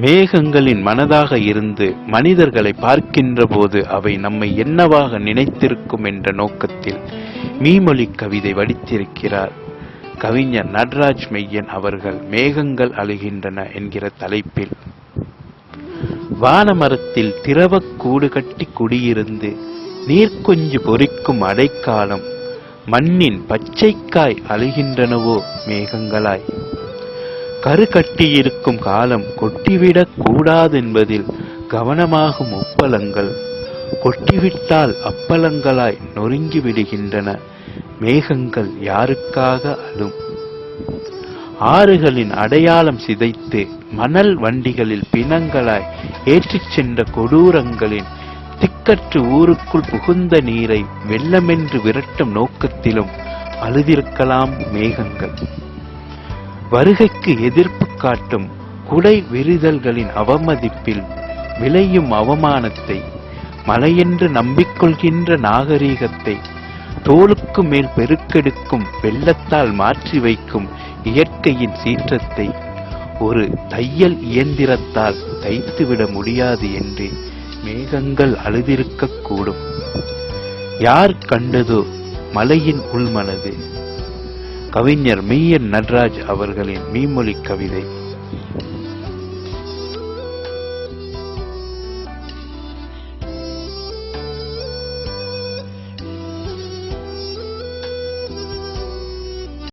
மேகங்களின் மனதாக இருந்து மனிதர்களை பார்க்கின்ற போது அவை நம்மை என்னவாக நினைத்திருக்கும் என்ற நோக்கத்தில் மீமொழி கவிதை வடித்திருக்கிறார். கவிஞர் நட்ராஜ் மெய்யன் அவர்கள் மேகங்கள் அழுகின்றன என்கிற தலைப்பில். வானமரத்தில் திரவக் கூடு கட்டி குடியிருந்து நீர்க்கொஞ்சு பொறிக்கும் அடைக்காலம் மண்ணின் பச்சைக்காய் அழுகின்றனவோ மேகங்களாய். கரு கட்டியிருக்கும் காலம் கொட்டிவிடக் கூடாதென்பதில் கவனமாகும் உப்பளங்கள் கொட்டிவிட்டால் அப்பளங்களாய் நொறுங்கி விடுகின்றன மேகங்கள் யாருக்காக அழும்? ஆறுகளின் அடையாளம் சிதைத்து மணல் வண்டிகளில் பிணங்களாய் ஏற்றிச் சென்ற கொடூரங்களின் திக்கற்று ஊருக்குள் புகுந்த நீரை வெள்ளமென்று விரட்டும் நோக்கத்திலும் அழுதிருக்கலாம் மேகங்கள். வருகைக்கு எதிர்ப்பு காட்டும் குடை விரிதல்களின் அவமதிப்பில் விளையும் அவமானத்தை மலையென்று நம்பிக்கொள்கின்ற நாகரீகத்தை தோளுக்கு மேல் பெருக்கெடுக்கும் வெள்ளத்தால் மாற்றி வைக்கும் இயற்கையின் சீற்றத்தை ஒரு தையல் இயந்திரத்தால் தைத்துவிட முடியாது என்று மேகங்கள் அழுதிருக்கக்கூடும். யார் கண்டதோ மலையின் உள்மனது. கவிஞர் மெய்யன் நடராஜ் அவர்களின் மீமொழி கவிதை.